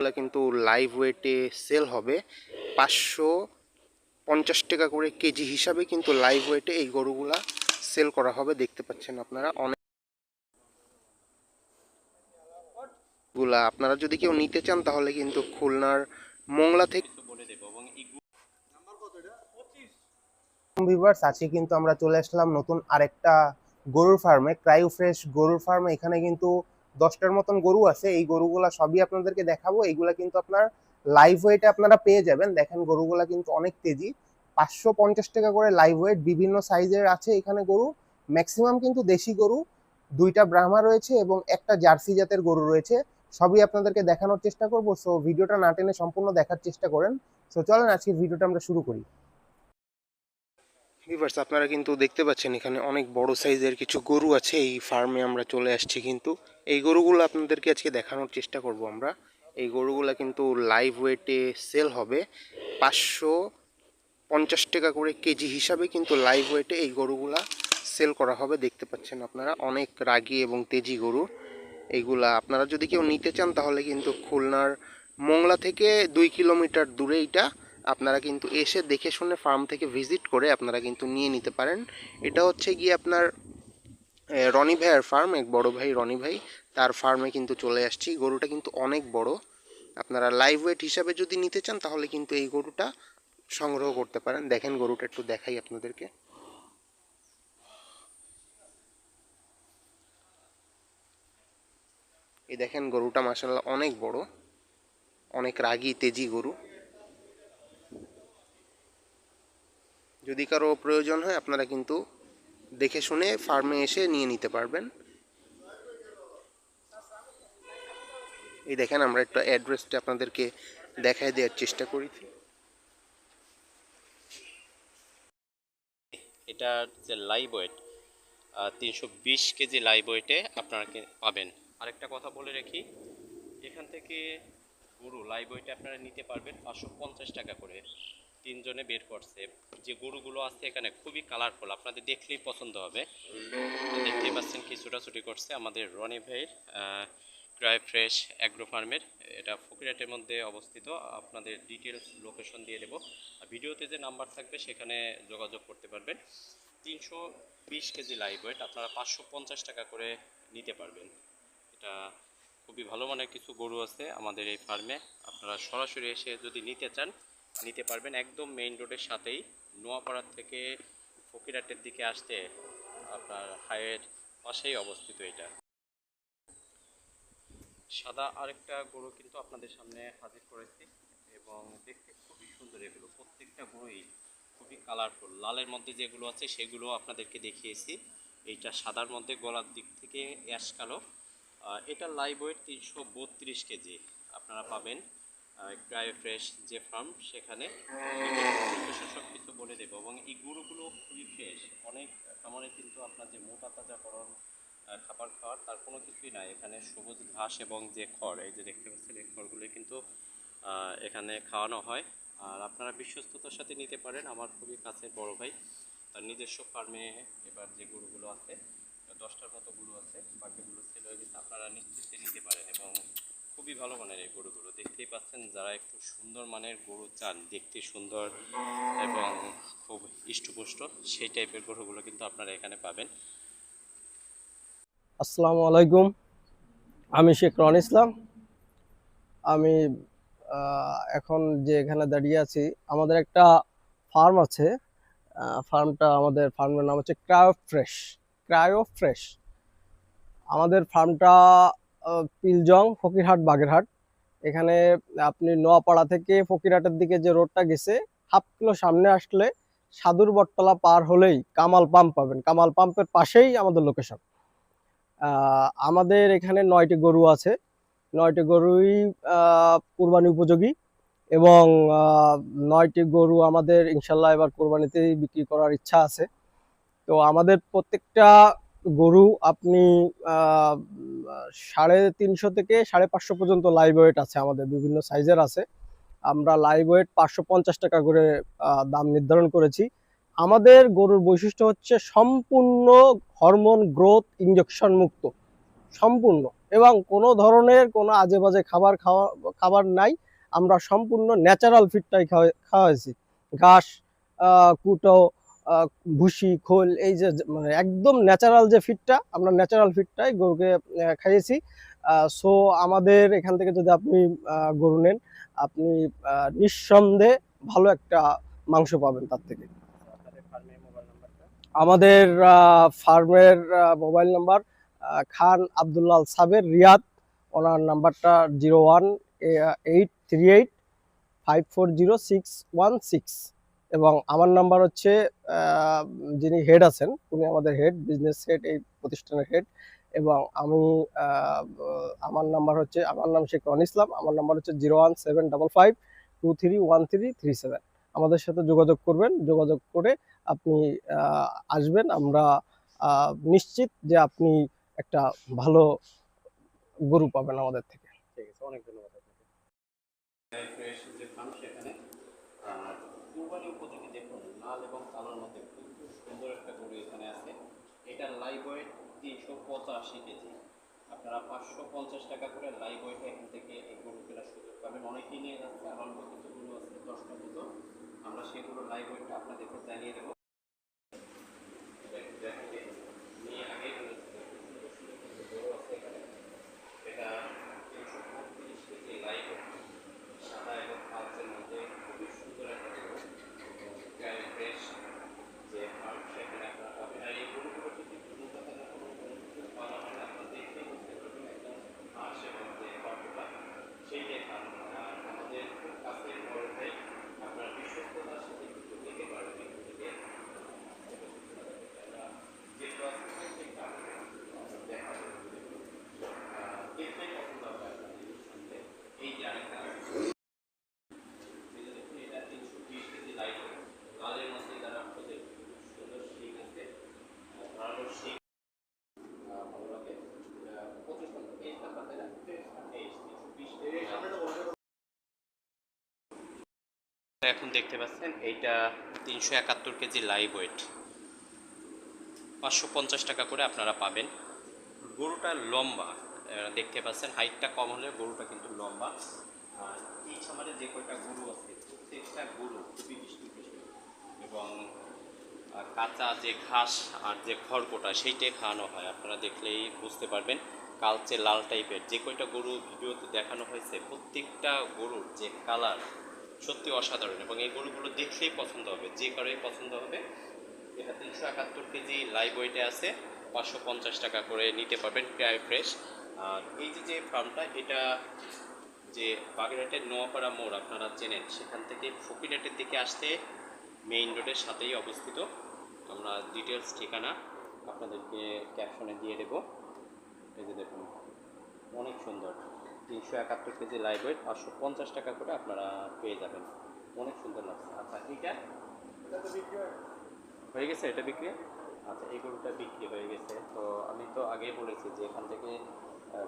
এগুলা কিন্তু live ওয়েটে sell হবে। পাঁচশো পঞ্চাশ টাকা করে কেজি হিসাবে কিন্তু লাইভ ওয়েটে এই গরুগুলা সেল করা হবে, দেখতে পাচ্ছেন আপনারা। অনেকগুলা আপনারা যদি কেউ নিতে চান, তাহলে কিন্তু খুলনার মোংলা থেকে ভিউয়ার্স আজকে কিন্তু আমরা চলে আসলাম নতুন আরেকটা গরুর ফার্মে ক্রাইও ফ্রেশ গরুর ফার্মে এখানে কিন্তু দশটার মতন গরু আছে, এই গরুগুলা সবই আপনাদেরকে দেখাবো। এইগুলা কিন্তু আপনার লাইভ ওয়েটে আপনারা পেয়ে যাবেন। দেখেন গরুগুলা কিন্তু অনেক তেজি পাঁচশো পঞ্চাশ টাকা করে লাইভ ওয়েট বিভিন্ন সাইজের আছে এখানে গরু। ম্যাক্সিমাম কিন্তু দেশি গরু। দুইটা ব্রাহ্মা রয়েছে এবং একটা জার্সি জাতের গরু রয়েছে। সবই আপনাদেরকে দেখানোর চেষ্টা করব। সো ভিডিওটা না টেনে সম্পূর্ণ দেখার চেষ্টা করেন। সো চলেন আজকের ভিডিওটা আমরা শুরু করি। ভিভার্স আপনারা কিন্তু দেখতে পাচ্ছেন এখানে অনেক বড় সাইজের কিছু গরু আছে। এই ফার্মে আমরা চলে আসছি কিন্তু এই গরুগুলো আপনাদেরকে আজকে দেখানোর চেষ্টা করব আমরা। এই গরুগুলো কিন্তু লাইভ ওয়েটে সেল হবে। পাঁচশো পঞ্চাশ টাকা করে কেজি হিসাবে কিন্তু লাইভ ওয়েটে এই গরুগুলা সেল করা হবে। দেখতে পাচ্ছেন আপনারা, অনেক রাগী এবং তেজি গরু। এইগুলা আপনারা যদি কেউ নিতে চান তাহলে কিন্তু খুলনার মোংলা থেকে দুই কিলোমিটার দূরে এইটা আপনারা কিন্তু এসে দেখে শুনে ফার্ম থেকে ভিজিট করে আপনারা কিন্তু নিয়ে নিতে পারেন। এটা হচ্ছে গিয়ে আপনার রনি ভাইয়ের ফার্ম এক বড় ভাই রনি ভাই, তার ফার্মে কিন্তু চলে আসছি। গরুটা কিন্তু অনেক বড়। আপনারা লাইভ ওয়েট হিসাবে যদি নিতে চান, তাহলে কিন্তু এই গরুটা সংগ্রহ করতে পারেন। দেখেন গরুটা একটু দেখাই আপনাদেরকে। এই দেখেন গরুটা মাসাল্লাহ অনেক বড়, অনেক রাগী, তেজি গরু। যদি কারও প্রয়োজন হয়, আপনারা কিন্তু দেখে শুনে ফার্মে এসে নিয়ে নিতে পারবেন। এই দেখেন, আমরা একটা অ্যাড্রেসটা আপনাদেরকে দেখায় দেওয়ার চেষ্টা করেছি এটা যে লাইভ ওয়েট তিনশো বিশ কেজি লাইভ ওয়েটে আপনারা পাবেন। আরেকটা কথা বলে রাখি, এখান থেকে গরু লাইভ ওয়েটে আপনারা নিতে পারবেন পাঁচশো পঞ্চাশ টাকা করে। তিনজনে বের করছে। যে গরুগুলো আছে এখানে খুবই কালারফুল আপনাদের দেখলেই পছন্দ হবে। দেখতেই পাচ্ছেন কি ছোটাছুটি করছে আমাদের রনি ভাইয়ের ক্রাই ফ্রেশ অ্যাগ্রো ফার্মের এটা ফকিরাটের মধ্যে অবস্থিত। আপনাদের ডিটেলস লোকেশন দিয়ে দেবো। আর ভিডিওতে যে নাম্বার থাকবে সেখানে যোগাযোগ করতে পারবেন। তিনশো বিশ কেজি লাইভ ওয়েট আপনারা পাঁচশো পঞ্চাশ টাকা করে নিতে পারবেন। এটা খুবই ভালো মানের কিছু গরু আছে আমাদের এই ফার্মে আপনারা সরাসরি এসে যদি নিতে চান নিতে পারবেন একদম মেইন রোডের সাথেই। নোয়াপাড়ার থেকে ফকিরাটের দিকে আসতে আপনার হাইওয়ের পাশেই অবস্থিত এটা। সাদা আরেকটা গরু কিন্তু আপনাদের সামনে হাজির করেছি এবং দেখতে খুবই সুন্দর এগুলো। প্রত্যেকটা গরুই খুবই কালারফুল লালের মধ্যে যেগুলো আছে সেগুলো আপনাদেরকে দেখিয়েছি। এইটা সাদার মধ্যে গলার দিক থেকে অ্যাশ কালো। এটা লাইভ ওয়েট তিনশো বত্রিশ কেজি। আপনারা পাবেন ক্রায়ো ফ্রেশ যে ফার্ম সেখানে সব কিছু বলে দেবো। এবং এই গরুগুলো খুবই ফ্রেশ অনেক খামারে কিন্তু আপনার যে মোটা তাজাকরণ আহ, খাবার খাওয়ার তার কোনো কিছুই নাই। এখানে সবুজ ঘাস এবং যে খড় এই যে দেখতে পাচ্ছেন এই খড়গুলো কিন্তু এখানে খাওয়ানো হয়। আর আপনারা বিশ্বস্ততার সাথে নিতে পারেন। আমার খুবই কাছের বড় ভাই তার নিজস্ব ফার্মে এবার যে গরুগুলো আছে দশটার মতো গরু আছে বাকিগুলো সেল হয়ে গেছে আপনারা নিশ্চিন্তে নিতে পারেন এবং খুবই ভালো মানের এই গরুগুলো। দেখতেই পাচ্ছেন যারা একটু সুন্দর মানের গরু চান, দেখতে সুন্দর এবং খুব ইষ্টপুষ্ট, সেই টাইপের গরুগুলো কিন্তু আপনারা এখানে পাবেন। আসসালামু আলাইকুম। আমি শেখ রন ইসলাম। আমি এখন যে এখানে দাঁড়িয়ে আছি, আমাদের একটা ফার্ম আছে। ফার্মটা আমাদের ফার্মের নাম হচ্ছে ক্রায়ো ফ্রেশ ক্রায়ো ফ্রেশ। আমাদের ফার্মটা পিলজং, ফকিরহাট, বাগেরহাট। এখানে আপনি নোয়াপাড়া থেকে ফকিরহাটের দিকে যে রোডটা গেছে, হাফ কিলো সামনে আসলে সাধুর বটতলা পার হলেই কামাল পাম্প পাবেন। কামাল পাম্পের পাশেই আমাদের লোকেশন আমাদের এখানে নয়টি গরু আছে। নয়টি গরুই কুরবানি উপযোগী এবং নয়টি গরু আমাদের ইনশাল্লাহ এবার কোরবানিতেই বিক্রি করার ইচ্ছা আছে। তো আমাদের প্রত্যেকটা গরু আপনি সাড়ে তিনশো থেকে সাড়ে পাঁচশো পর্যন্ত লাইভ ওয়েট আছে আমাদের, বিভিন্ন সাইজের আছে। আমরা লাইভ ওয়েট পাঁচশো পঞ্চাশ টাকা করে দাম নির্ধারণ করেছি। আমাদের গরুর বৈশিষ্ট্য হচ্ছে সম্পূর্ণ হরমোন গ্রোথ ইঞ্জেকশন মুক্ত, সম্পূর্ণ। এবং কোনো ধরনের কোনো আজে বাজে খাবার খাওয়া, খাবার নাই, আমরা সম্পূর্ণ ন্যাচারাল ফিডটাই খাওয়া, খাওয়াইছি। ঘাস কুটো ভুসি, খোল, এই যে মানে একদম ন্যাচারাল যে ফিডটা আমরা ন্যাচারাল ফিডটাই গরুকে খাইয়েছি। সো আমাদের এখান থেকে যদি আপনি গরু নেন, আপনি নিঃসন্দেহে ভালো একটা মাংস পাবেন তার থেকে। আমাদের ফার্মের মোবাইল নাম্বার খান আবদুল্লাল সাবের রিয়াদ, ওনার নাম্বারটা zero one eight three eight five four zero six one six. এবং আমার নাম্বার হচ্ছে যিনি হেড আছেন, উনি আমাদের হেড বিজনেস হেড এই প্রতিষ্ঠানের হেড এবং আমি আমার নাম্বার হচ্ছে, আমার নাম শেখ রন ইসলাম, আমার নাম্বার হচ্ছে zero one seven double five two three one three three seven আমাদের সাথে যোগাযোগ করবেন, যোগাযোগ করে আপনি আসবেন। আমরা নিশ্চিত যে আপনি একটা ভালো গরু পাবেন আমাদের থেকে। ঠিক আছে, অনেক ধন্যবাদ লাল এবং কালোর মধ্যে খুব সুন্দর একটা গরু এখানে আছে। এটা লাইভ ওয়েট তিনশো পঁচাশি কেজি। আপনারা পাঁচশো পঞ্চাশ টাকা করে লাইভ ওয়েট এখান থেকে এই গরু কেনার সুযোগ পাবেন। অনেকেই নিয়ে যাচ্ছে, আর অল্প গরু আছে, দশটা মতো। আমরা সেগুলো লাইভ ওয়েটটা আপনাদেরকে জানিয়ে দেবো নিয়ে আগে গরু আছে এখানে এটা তিনশো পঁয়ত্রিশ কেজি লাইভ সাদা এবং কালচের মধ্যে খুবই সুন্দর একটা গরু এবং ফ্রেশ যে ফার্ম সেখানে আপনারা পাবেন আর এই গরুগুলো যদি উন্নত কোনো কোনো কিছু পাওয়া হয় না আপনারা দেখলেই বুঝতে পারবেন একদম হাঁস এবং যে ফার্মটা সেইটাই ফার্ম আর আমাদের খুব কাছের বড় ভাই আপনারা বিশ্বস্ততার সাথে কিন্তু নিতে পারবেন এখান থেকে যেগুলো আছে প্রত্যেকটা আপনাদের দেখা যাবে দেখলেই পছন্দ হবে আপনাদের নিঃসন্দেহে। এই যে আরেকটা আছে। এই যে দেখুন, এটা 320 কেজি লাইট লালের মধ্যে তারা আপনাদের খুব সুন্দর শিক আছে আহ, ধারালো শিক আহ, ভালো লাগে আহ, পঁচিশ নম্বর তেইশ নাম্বার তাই না তেইশ তিনশো বিশ এখন দেখতে পাচ্ছেন, এইটা তিনশো একাত্তর কেজি লাইভ ওয়েট পাঁচশো পঞ্চাশ টাকা করে আপনারা পাবেন। গরুটা লম্বা দেখতে পাচ্ছেন হাইটটা কম হলে গরুটা কিন্তু লম্বা। আর এই খামারে যে কয়টা গরু আছে, প্রত্যেকটা গরু খুবই মিষ্টি এবং কাঁচা যে ঘাস আর যে খড়কোটা সেইটাই খাওয়ানো হয়। আপনারা দেখলেই বুঝতে পারবেন, কালচে লাল টাইপের যে কয়টা গরু ভিডিওতে দেখানো হয়েছে, প্রত্যেকটা গরুর যে কালার সত্যি অসাধারণ এবং এই গরুগুলো দেখলেই পছন্দ হবে। যে কারোই পছন্দ হবে, এটা তিনশো একাত্তর কেজি লাইভ ওয়েটে আছে, পাঁচশো পঞ্চাশ টাকা করে নিতে পারবেন প্রায় ফ্রেশ আর এই যে যে ফার্মটা এটা যে বাগেরহাটের নোয়াপাড়া মোড়, আপনারা চেনেন, সেখান থেকে ফকিরহাটের দিকে আসতে মেইন রোডের সাথেই অবস্থিত। আমরা ডিটেলস ঠিকানা আপনাদেরকে ক্যাপশনে দিয়ে দেবো। এই যে দেখুন, অনেক সুন্দর। তিনশো একাত্তর কেজি লাইভ ওয়েট পাঁচশো পঞ্চাশ টাকা করে আপনারা পেয়ে যাবেন। অনেক সুন্দর লাগছে। আচ্ছা এইটা? হয়ে গেছে এটা বিক্রি? আচ্ছা এই গরুটা বিক্রি হয়ে গেছে। তো আমি তো আগেই বলেছি যে এখান থেকে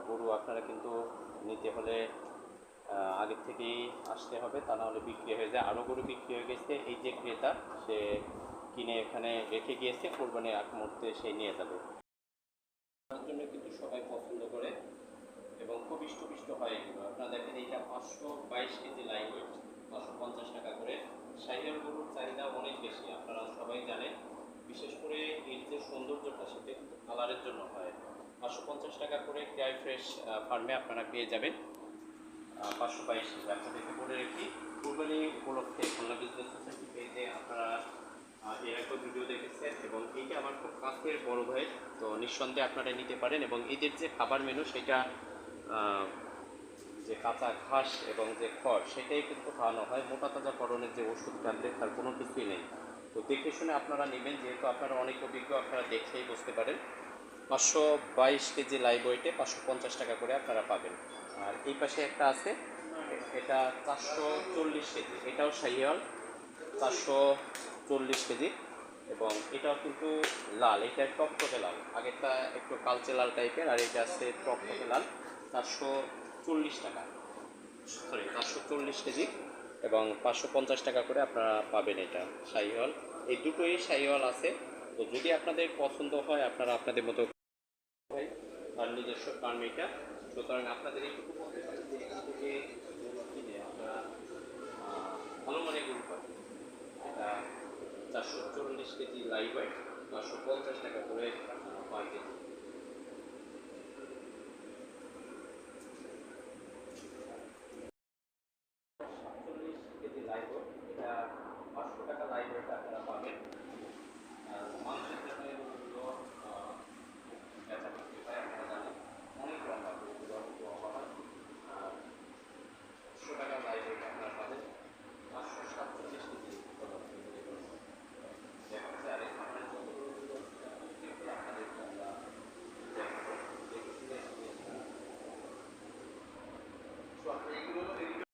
গরু আপনারা কিন্তু নিতে হলে আগের থেকেই আসতে হবে। তা না হলে বিক্রি হয়ে যায়। আরও গরু বিক্রি হয়ে গেছে। এই যে ক্রেতা, সে কিনে এখানে রেখে গিয়েছে, কোরবানির আগ মুহূর্তে সে নিয়ে যাবে তার জন্য কিন্তু সবাই পছন্দ করে এবং খুব ইষ্টপিষ্ট হয় এগুলো আপনারা দেখেন, এইটা পাঁচশো বাইশ কেজি লাইন ওয়েট পাঁচশো পঞ্চাশ টাকা করে। সাইকেল গরুর চাহিদা অনেক বেশি, আপনারা সবাই জানেন। বিশেষ করে এর যে সৌন্দর্যটা, সেটা কিন্তু কালারের জন্য হয়। পাঁচশো পঞ্চাশ টাকা করে ক্রাই ফ্রেশ ফার্মে আপনারা পেয়ে যাবেন। পাঁচশো বাইশ আপনাদেরকে বলে রাখি, কুরবানি উপলক্ষে খুলনা বিজনেস সোসাইটি আপনারা এর একটা ভিডিও দেখেছেন এবং এইটা আমার খুব কাছের বড় ভাই, তো নিঃসন্দেহে আপনারা নিতে পারেন এবং এদের যে খাবার মেনু সেটা যে কাঁচা ঘাস এবং যে খড়, সেটাই কিন্তু খাওয়ানো হয়। মোটা তাজা করণের যে ওষুধ, ট্যাবলেট, তার কোনো কিছুই নেই। তো দেখে শুনে আপনারা নেবেন, যেহেতু আপনারা অনেক অভিজ্ঞ, আপনারা দেখেই বুঝতে পারেন। পাঁচশো বাইশ কেজি লাইভ ওয়েটে পাঁচশো পঞ্চাশ টাকা করে আপনারা পাবেন। আর এই পাশে একটা আছে, এটা চারশো চল্লিশ কেজি। এটাও শাহিওয়াল, চারশো চল্লিশ কেজি। এবং এটাও কিন্তু লাল, এটা টকটকে লাল। আগেরটা একটু কালচে লাল টাইপের আর এটা আছে টকটকে লাল, চারশো চল্লিশ টাকা। সরি পাঁচশো চল্লিশ কেজি এবং পাঁচশো পঞ্চাশ টাকা করে আপনারা পাবেন এটা শাহিওয়াল এই দুটোই শাহিওয়াল আছে। তো যদি আপনাদের পছন্দ হয়, আপনারা আপনাদের মতো হয় তার নিজস্ব কারণ এটা। সুতরাং আপনাদের এইটুকু বলতে পারি যে এখান থেকে কিনে আপনারা ভালো মানে গরু পাবেন। এটা চারশো চল্লিশ কেজি লাইভ হয় পাঁচশো পঞ্চাশ টাকা করে আপনারা পার কেজি